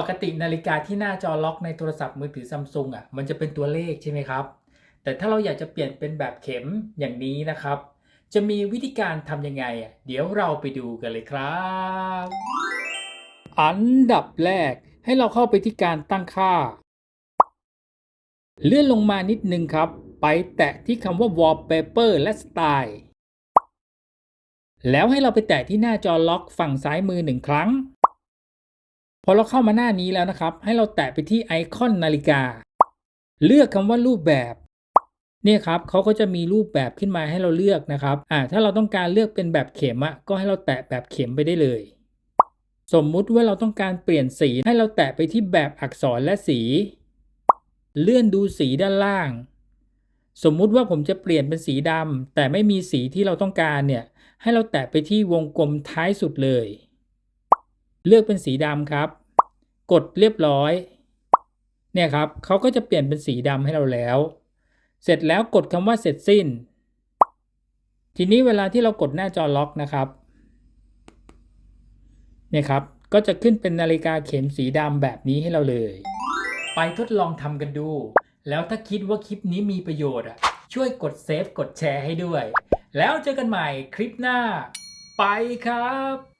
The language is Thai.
ปกตินาฬิกาที่หน้าจอล็อกในโทรศัพท์มือถือซัมซุงอะมันจะเป็นตัวเลขใช่ไหมครับ แต่ถ้าเราอยากจะเปลี่ยนเป็นแบบเข็มอย่างนี้นะครับ จะมีวิธีการทำยังไงอะเดี๋ยวเราไปดูกันเลยครับ อันดับแรกให้เราเข้าไปที่การตั้งค่า เลื่อนลงมานิดนึงครับ ไปแตะที่คำว่า wallpaper และ style แล้วให้เราไปแตะที่หน้าจอล็อกฝั่งซ้ายมือหนึ่งครั้ง พอเราเข้ามาหน้านี้แล้วนะครับ ให้เราแตะไปที่ไอคอนนาฬิกา เลือกคำว่ารูปแบบเนี่ยครับเขาก็จะมีรูปแบบขึ้นมาให้เราเลือกนะครับอ่าถ้าเราต้องการเลือกเป็นแบบเข็มอะก็ให้เราแตะแบบเข็มไปได้เลย สมมุติว่าเราต้องการเปลี่ยนสีให้เราแตะไปที่แบบอักษรและสี เลื่อนดูสีด้านล่าง สมมุติว่าผมจะเปลี่ยนเป็นสีดำแต่ไม่มีสีที่เราต้องการเนี่ยให้เราแตะไปที่วงกลมท้ายสุดเลย เลือกเป็นสีดำครับ กดเรียบร้อย เนี่ยครับเขาก็จะเปลี่ยนเป็นสีดำให้เราแล้ว เสร็จแล้วกดคำว่าเสร็จสิ้น ทีนี้เวลาที่เรากดหน้าจอล็อกนะครับเนี่ยครับก็จะขึ้นเป็นนาฬิกาเข็มสีดำแบบนี้ให้เราเลย ไปทดลองทำกันดู แล้วถ้าคิดว่าคลิปนี้มีประโยชน์อะ ช่วยกดเซฟกดแชร์ให้ด้วย แล้วเจอกันใหม่คลิปหน้า ไปครับ